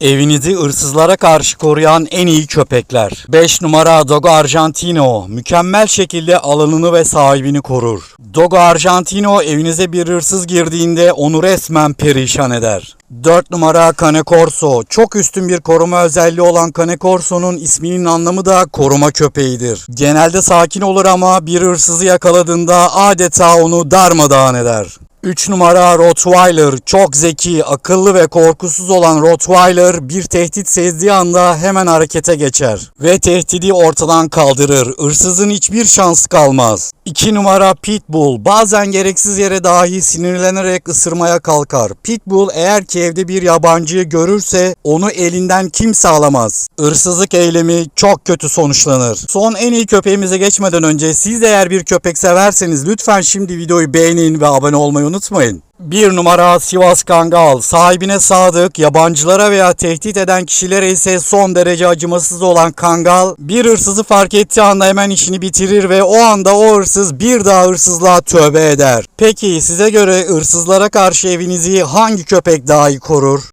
Evinizi hırsızlara karşı koruyan en iyi köpekler. 5 numara Dogo Argentino mükemmel şekilde alanını ve sahibini korur. Dogo Argentino evinize bir hırsız girdiğinde onu resmen perişan eder. 4 numara Cane Corso. Çok üstün bir koruma özelliği olan Cane Corso'nun isminin anlamı da koruma köpeğidir. Genelde sakin olur ama bir hırsızı yakaladığında adeta onu darmadağın eder. 3 numara Rottweiler çok zeki, akıllı ve korkusuz olan Rottweiler bir tehdit sezdiği anda hemen harekete geçer ve tehdidi ortadan kaldırır. Hırsızın hiçbir şansı kalmaz. 2 numara Pitbull bazen gereksiz yere dahi sinirlenerek ısırmaya kalkar. Pitbull eğer ki evde bir yabancıyı görürse onu elinden kimse alamaz. Hırsızlık eylemi çok kötü sonuçlanır. Son en iyi köpeğimize geçmeden önce siz de eğer bir köpek severseniz lütfen şimdi videoyu beğenin ve abone olmayı unutmayın. Bir numara Sivas Kangal. Sahibine sadık, yabancılara veya tehdit eden kişilere ise son derece acımasız olan Kangal, bir hırsızı fark ettiği anda hemen işini bitirir ve o anda o hırsız bir daha hırsızlığa tövbe eder. Peki size göre hırsızlara karşı evinizi hangi köpek daha iyi korur?